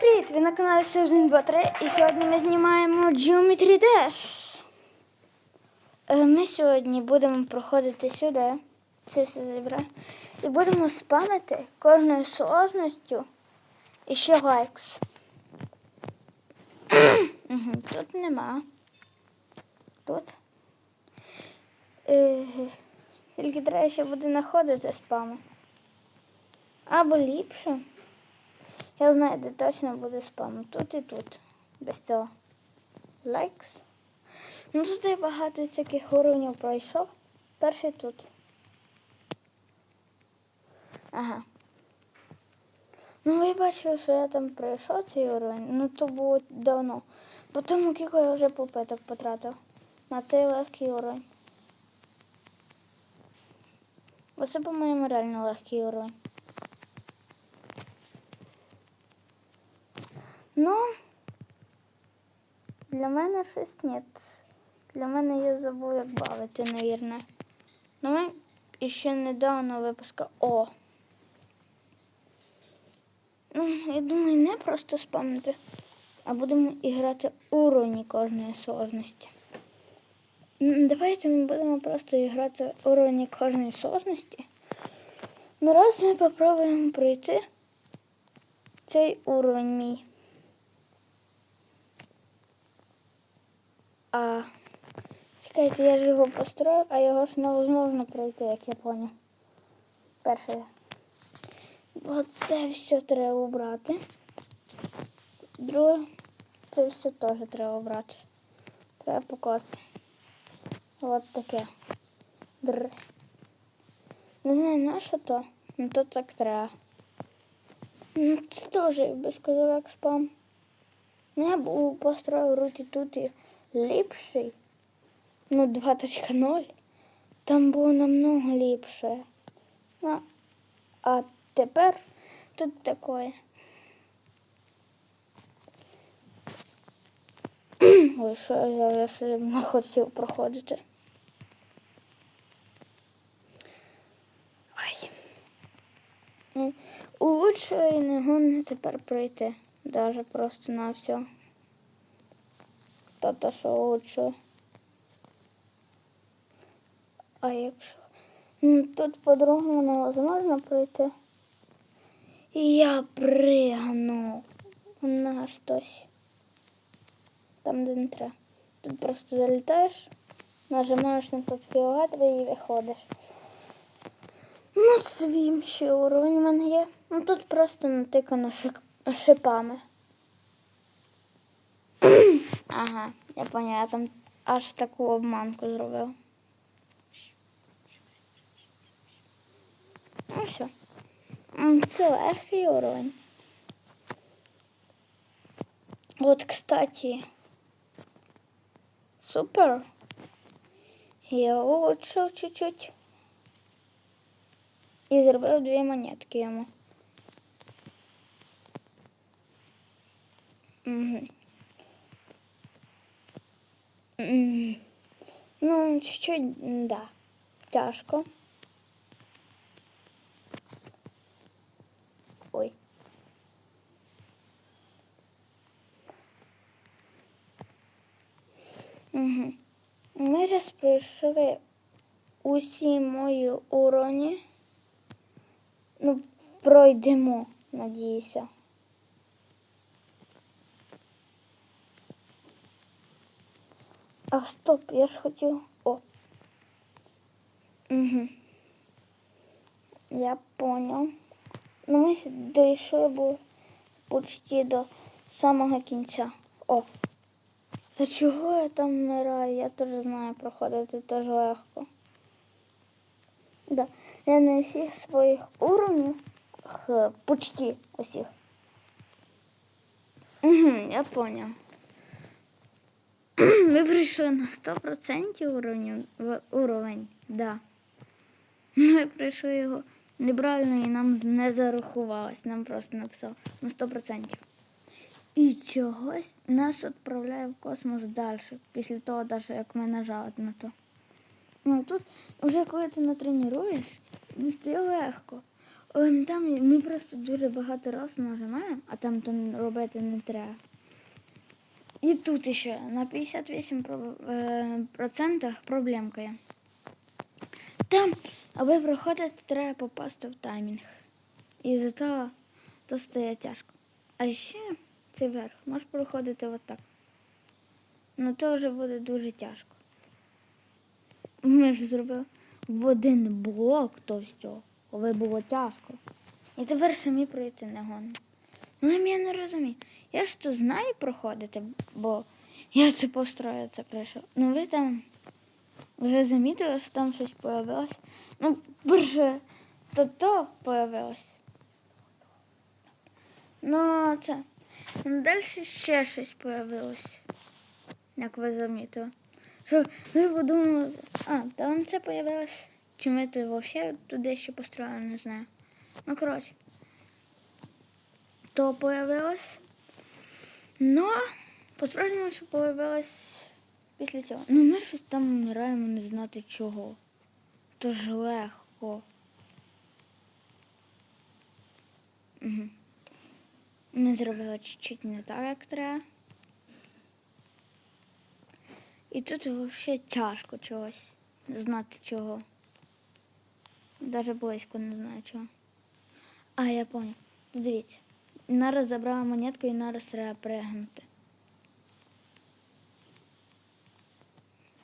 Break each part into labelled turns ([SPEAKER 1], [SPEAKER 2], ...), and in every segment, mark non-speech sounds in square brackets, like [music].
[SPEAKER 1] Привіт! Ви на каналі Сержин 23 і сьогодні ми знімаємо Geometry Dash. Е, Ми сьогодні будемо проходити сюди, це все зібрати, і будемо спамити кожною сложністю і ще лайкс. [coughs] Тут нема. Тут. Тільки треба ще буде знаходити спами. Або ліпше. Я знаю, де точно буде спам. Тут і тут. Без цього. Лайкс. Ну тут я багато всяких уровнів пройшов. Перший тут. Ага. Ну ви бачили, що я там пройшов цей уровень. Ну то було давно. Бо тому кілька я вже попиток потратив на цей легкий уровень. Бо це, по-моєму, реально легкий уровень. Ну, для мене щось ні. Для мене я забув, як бавити, навірно. Ну, ми ще недавно випуска. О! Ну, я думаю, не просто спамити, а будемо іграти уровні кожної сложності. Давайте ми будемо просто грати уровні кожної сложності. Ну, раз ми попробуємо пройти цей уровень мій. А чекайте, я ж його построю, а його ж невозможно пройти, як я поняв. Перше. Бо це все треба убрати. Друге, це все теж треба обрати. Треба покласти. От таке. Др. Не знаю, на що то, ну то так треба. Ну, Це теж, я би сказав, як спам. Ну, я був построїв руки тут і ліпший. Ну, 2.0. Там було намного ліпше. Ну, а тепер тут таке. [clears throat] Ой, що я зараз не хотів проходити. Ой. Ну, Лучше і не тепер пройти. Даже просто на все. То то, що лучше. А якщо тут по-другому невозможно пройти. Я пригну на щось. Там, де не треба. Тут просто залітаєш, нажимаєш на тут фіолетовий і виходиш. Ну, свім ще уровень у мене є. Ну тут просто натикано шипами. Ага, я поняла, я там аж таку обманку зробив. Ну все. Це легкий уровень. От, кстати. Супер. Я улучшив чуть-чуть. І зробив дві монетки йому. Угу. Ну, чуть-чуть, да. Тяжко. Ой. Угу. Ми пройшли усі мої уроні. Ну, пройдемо, надіюся. А стоп, я ж хотів. О. Угу. Я понял. Ну, ми дійшли бо почти до самого кінця. О. За чого я там вмираю? Я теж знаю проходити теж легко. Да. Я на всіх своїх уровнях, почти усіх. Угу, я понял. [clears throat] Ми прийшли на 100% уровень, уровень, да. Ми прийшли його неправильно і нам не зарахувалось. Нам просто написав на 100%. І чогось нас відправляє в космос далі, після того, даже, як ми нажали на то. Ну, тут вже коли ти натренуєш, не стає легко. Ем, Там ми просто дуже багато раз нажимаємо, а там то робити не треба. І тут ще на 58% про- е, проблемка є. Там, аби проходити, треба попасти в таймінг. І за того то стає тяжко. А ще цей верх можеш проходити отак. Ну то вже буде дуже тяжко. Ми ж зробили в один блок то все, але було тяжко. І тепер самі пройти не гонимо. Ну, я не розумію. Я ж то знаю проходити, бо я це построю, це прийшов. Ну ви там вже замітили, що там щось появилось. Ну, перше, то то появилось. Ну, це. Ну, далі ще щось появилось, як ви замітили. Що ви подумали, а, там це появилось. Чи ми то взагалі туди ще построїли, не знаю. Ну, коротше. То появилось. Ну, по-справжньому, що появилось після цього. Ну, ми щось там вмираємо не знати чого. То ж легко. Угу. Ми зробили чуть-чуть не так, як треба. І тут взагалі тяжко чогось знати чого. Даже близько не знаю чого. А, я понял. Дивіться. Нараз забрала монетку і нараз треба пригнути.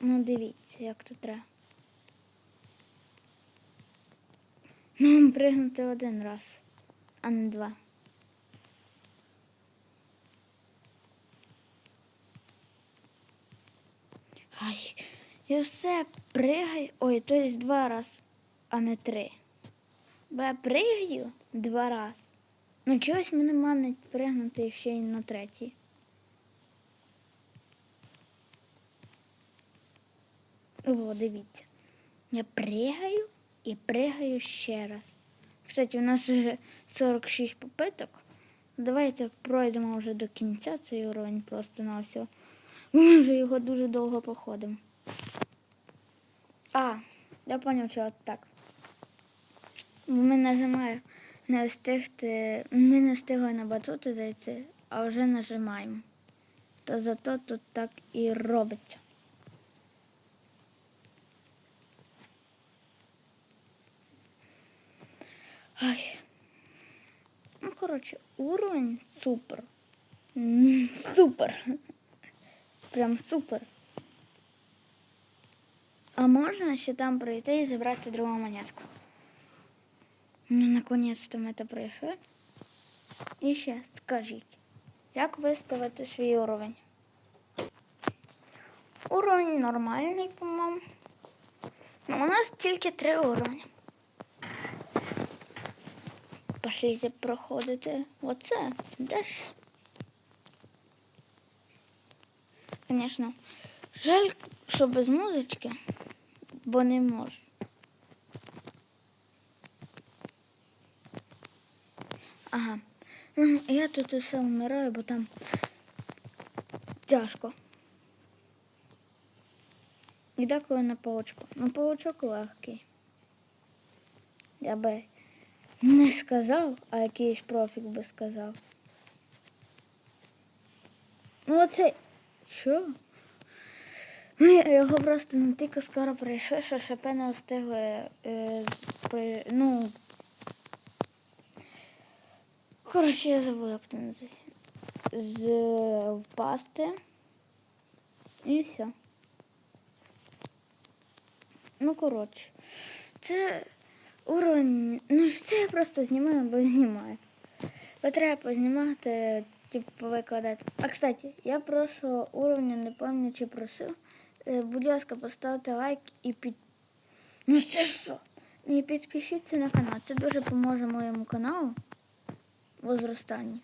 [SPEAKER 1] Ну, дивіться, як тут треба. Ну, пригнути один раз, а не два. Ай, я все пригаю. Ой, то есть два раз, а не три. Бо я пригаю два раз. Ну чогось мене манить пригнути ще й на третій. О, дивіться. Я пригаю і пригаю ще раз. Кстати, у нас вже 46 попиток. Давайте пройдемо вже до кінця цей уровень просто на все. Ми вже його дуже довго походимо. А, я зрозумів, що от так. Ми нажимаємо не встигти. Ми не встигли на батути зайти, а вже нажимаємо. То зато тут так і робиться. Ай. Ну, коротше, уровень супер. Супер. Прям супер. А можна ще там пройти і забрати другу монетку. Ну, наконец-то ми це пройшли. І ще скажіть, як виставити свій уровень? Уровень нормальний, по-моєму. Ну, у нас тільки три уровні. Пошліть проходити оце. Де ж? Звісно, жаль, що без музички, бо не можу. Ага. Я тут усе вмираю, бо там тяжко. І деколи на паучку. Ну, паучок легкий. Я би не сказав, а якийсь профік би сказав. Ну оце. Що? Ну, я його просто настільки скоро прийшли, що ШП не встигли. Е, при, ну. Коротше, я забула, як це називається. З впасти. І все. Ну, коротше. Це уровень. Ну, це я просто знімаю, бо знімаю. Бо треба познімати, типу, викладати. А кстати, я прошлого уровня не пам'ятаю, чи просив. Е, Будь ласка, поставте лайк і під. Ну це що? І підпишіться на канал. Це дуже поможе моєму каналу в зростанні.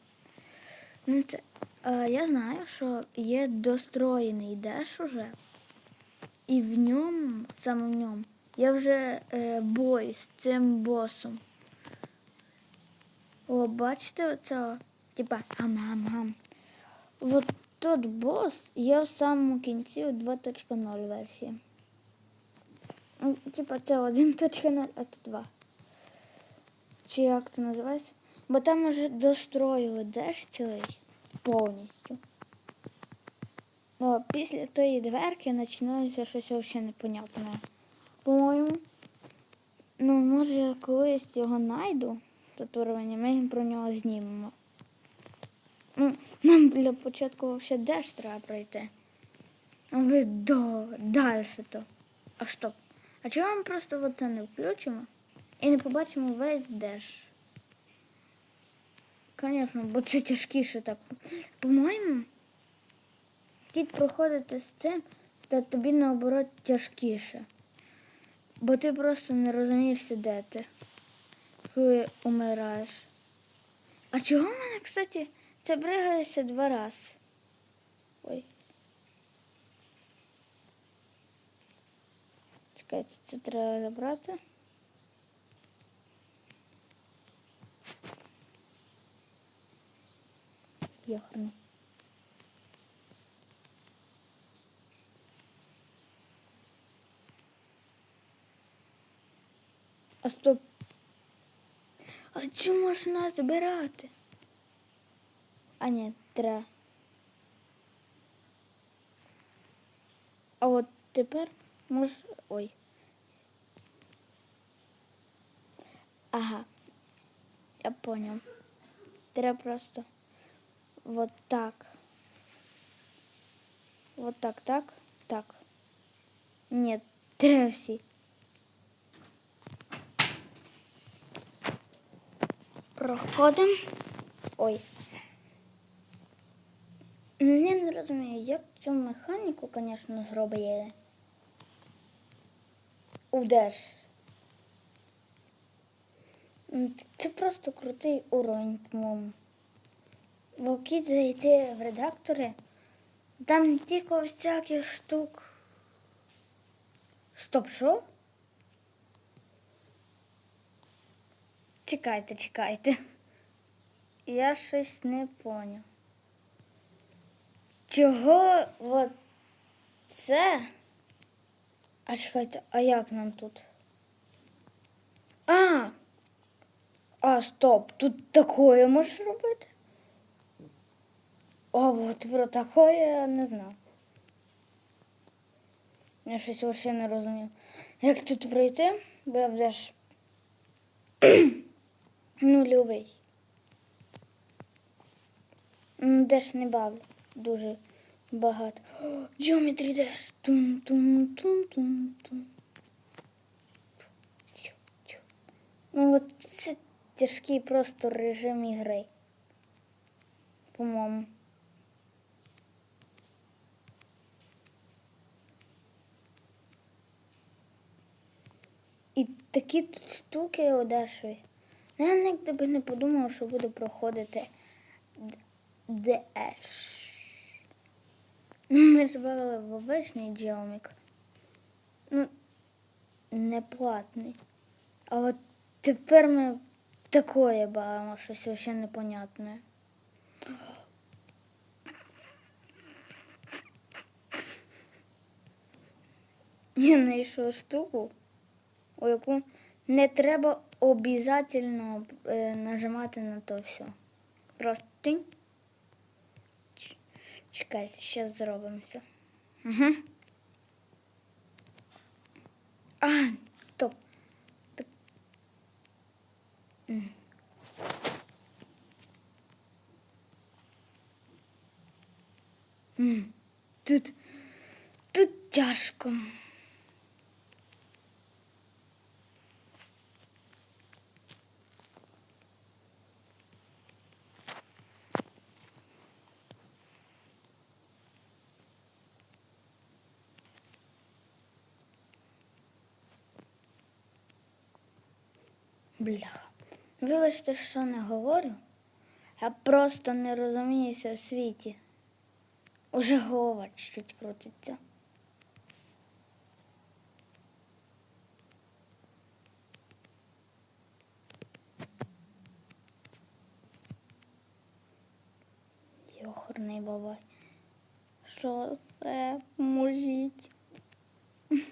[SPEAKER 1] Ну, я знаю, що є достроєний деш уже. І в ньому, саме в ньому, я вже е, бой з цим босом. О, бачите оце? Типа гам-гам-гам. От тот бос є в самому кінці у 2.0 версії. Ну, Типа це 1.0, а тут 2. чи як то називається. Бо там уже достроїли деш цілий повністю. А після тої дверки починається щось взагалі непонятне. По-моєму. Ну, може я колись його знайду, татуювання, ми про нього знімемо. Ну, нам для початку взагалі деш треба пройти. А ви до далі то. А стоп. А чого ми просто оце не включимо і не побачимо весь деш? Звісно, бо це тяжкіше так. По-моєму, тільки проходити з цим, та тобі наоборот тяжкіше. Бо ти просто не розумієшся, де ти, коли умираєш. А чого в мене, кстати, це бригається два рази? Ой. Чекайте, це треба забрати. Йоханий. А стоп. А цю можна збирати? А ні, треба. А от тепер мож... Ой. Ага. Я понял. Треба просто вот так. Вот так, так, так. Нет, [laughs] треба всі. Проходимо. Ой. Я не розумію, як цю механіку, звісно, зробили. Удеш. Це просто крутий уровень, по-моєму. Бо кіт зайти в редактори, там тільки всяких штук. Стоп, що? Чекайте, чекайте. Я щось не поняв. Чого от це? А чекайте, а як нам тут? А! А, стоп, тут такое можеш робити? О, от про такое я не знав. Я щось взагалі не розумів. Як тут пройти? Бо я будеш [clears throat] нульовий. М, Де ж не бавлю дуже багато. Geometry Dash. Тун, тун, тун, тун, тун. Ну от це тяжкий просто режим ігри. По-моєму. І такі тут штуки одешові. Ну, Я ніколи би не подумав, що буду проходити ДС. Ну, ми ж бавили в обичний джеомік. Ну, не платний. А от тепер ми такое бавимо, щось вообще непонятне. Я знайшов штуку, у яку не треба обов'язково е, нажимати на то все. Просто тинь. Чекайте, ще зробимося. Угу. А, стоп. Так. Тут, тут тяжко. Вибачте, що не говорю. Я просто не розуміюся в світі. Уже голова чуть крутиться. Йохарний бабай. Що це мужіть? [laughs]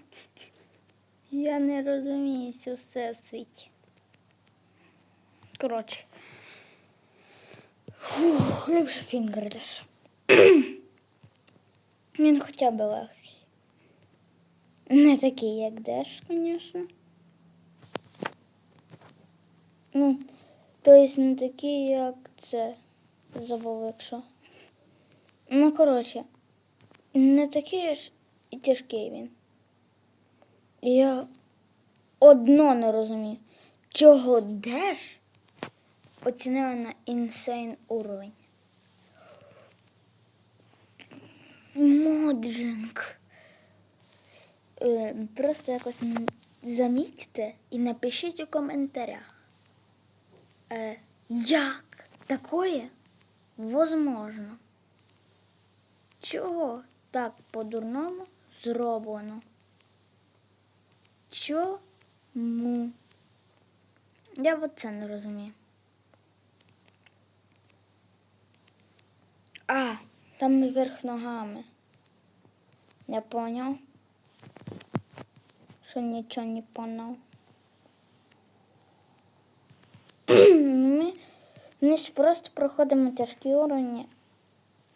[SPEAKER 1] Я не розуміюся у всесвіті. Коротше. Фух, ліпше фінгер даш. Він хоча б легкий. Не такий, як деш, звісно. Ну, тобто не такий, як це. Забув, якщо. Ну, коротше, не такий ж і тяжкий він. Я одно не розумію, чого деш оцінили на інсейн уровень. Моджинг. Е, Просто якось замітьте і напишіть у коментарях. Е, як такое возможно? Чого так по-дурному зроблено? Чому? Я от це не розумію. А, там вверх ногами. Я понял. Що нічого не понял. [clears throat] Ми не просто проходимо тяжкі уровні,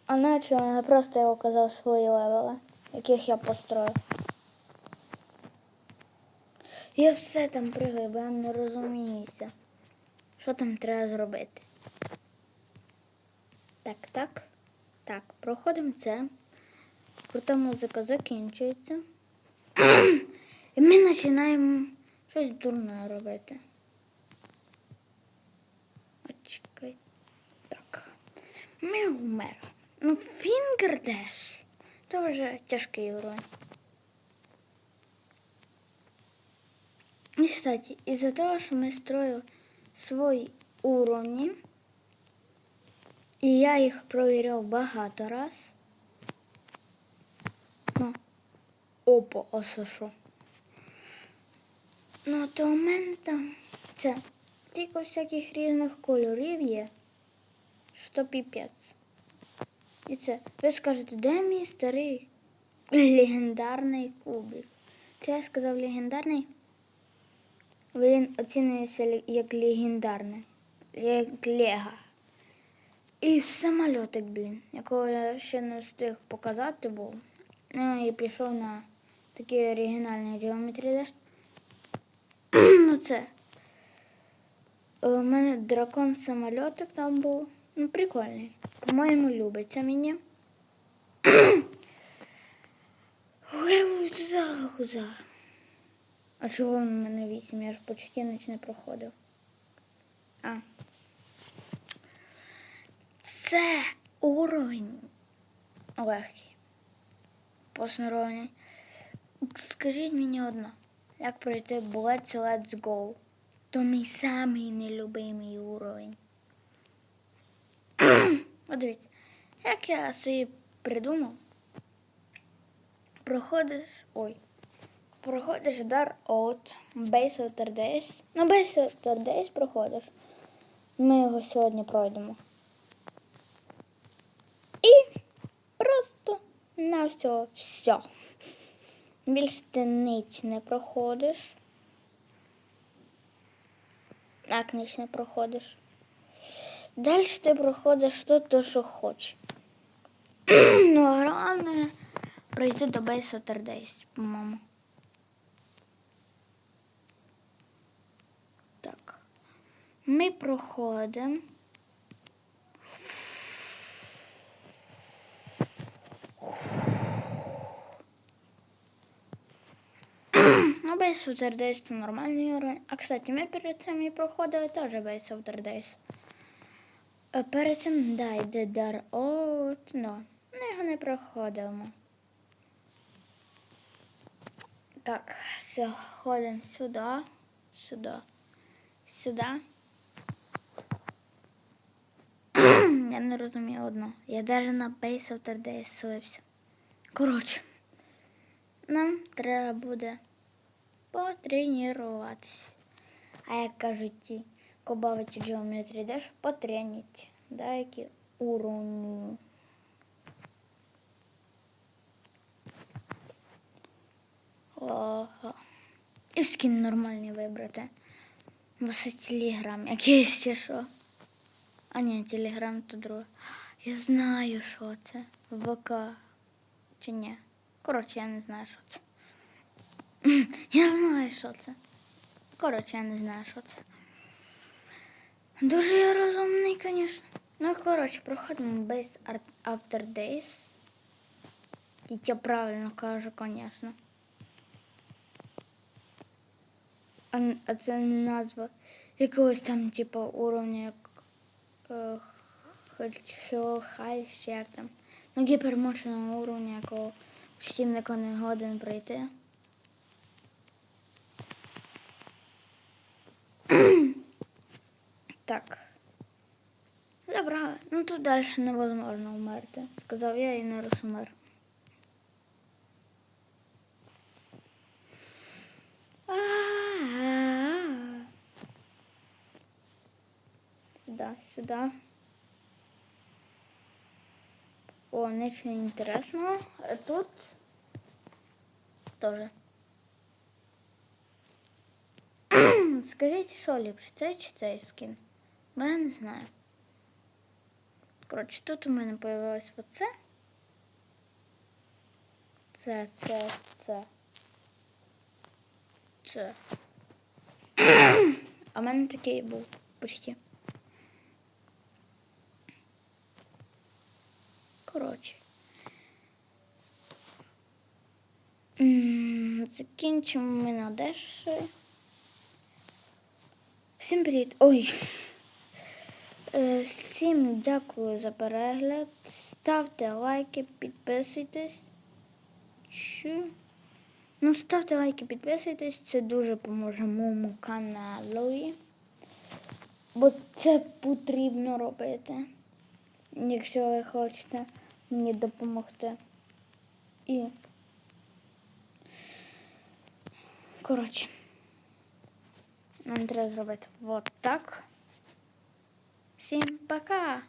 [SPEAKER 1] а наче я просто я указав свої левели, яких я построю. Я все там пригаю, бо я не розуміюся. Що там треба зробити? Так, так. Так, проходимо це. Крута музика закінчується. [coughs] І ми починаємо щось дурне робити. От чекай. Так. Ми вмер. Ну, фінгер деш. То вже тяжкий уровень. І, кстати, із-за того, що ми строїли свої уровні, і я їх провіряв багато раз. Ну, опа, що? Ну, то у мене там це тільки всяких різних кольорів є, що піпець. І це, ви скажете, де мій старий легендарний кубик? Це я сказав легендарний. Він оцінюється як легендарний, як лего. І самольотик, блін, якого я ще не встиг показати був. Ну і пішов на такий оригінальний Geometry Dash. ну це. е, У мене дракон самольотик там був. Ну, прикольний. По-моєму, любиться мені. [clears throat] Гуза. А чого він у мене вісім? Я ж почти ніч не проходив. А. Це уровень легкий. Посміровний. Скажіть мені одно, як пройти Bullets Let's Go? То мій самий нелюбимий уровень. [clears throat] От дивіться, як я собі придумав, проходиш. Ой. Проходиш дар от Base Outer Days. Ну, Base Outer Days проходиш. Ми його сьогодні пройдемо. І просто на все, все. Більш ти ніч не проходиш. Як ніч не проходиш. Далі ти проходиш то, то що хочеш. [clears throat] ну, а головне пройти до Base Outer по-моєму. Так. Ми проходимо. Base the Days це нормальний уровень. А, кстати, ми перед цим і проходили Base of the Days. Е, Перед цим, да, йде Дар От, ну, ми його не проходимо. Так, все, ходимо сюди, сюди, сюди. [clears throat] Я не розумію одно. Я навіть на Base of the Days слився. Коротше, нам треба буде потренуватися. А як кажуть кобавить у Geometry Dash, потреніть. Деякі уровні. Ага. І скін нормальний вибрати. Може телеграм якийсь чи що. А ні, телеграм то друге. Я знаю, що це. ВК. Чи ні? Коротше, я не знаю, що це. [laughs] Я знаю, що це. Коротше, я не знаю, що це. Дуже я розумний, звісно. Ну, коротше, проходимо Base Art After Days. І я правильно кажу, звісно. А, це не назва якогось там, типу, уровня, як е, Hell High, чи як там. Ну, гіпермощного уровня, якого почти ніхто не годен пройти. Так. Забрали. Ну тут далі невозможно умерти. Сказав я і не розумер. А-а-а. Сюда, сюда. О, ничего интересного. А тут тоже. [clears throat] Скажіть, що ліпше, цей чи цей скін? Бо я не знаю. Коротше, тут у мене появилось оце. Це, це, це. Це. [clears throat] А в мене такий був почти. Коротше. Закінчимо ми на дешеві. Всім привіт. Ой. Е, Всім дякую за перегляд. Ставте лайки, підписуйтесь. Ну, ставте лайки, підписуйтесь, це дуже поможе моєму каналу. Бо це потрібно робити, якщо ви хочете мені допомогти. І. Коротше. Нам треба зробити от так. Всім пока!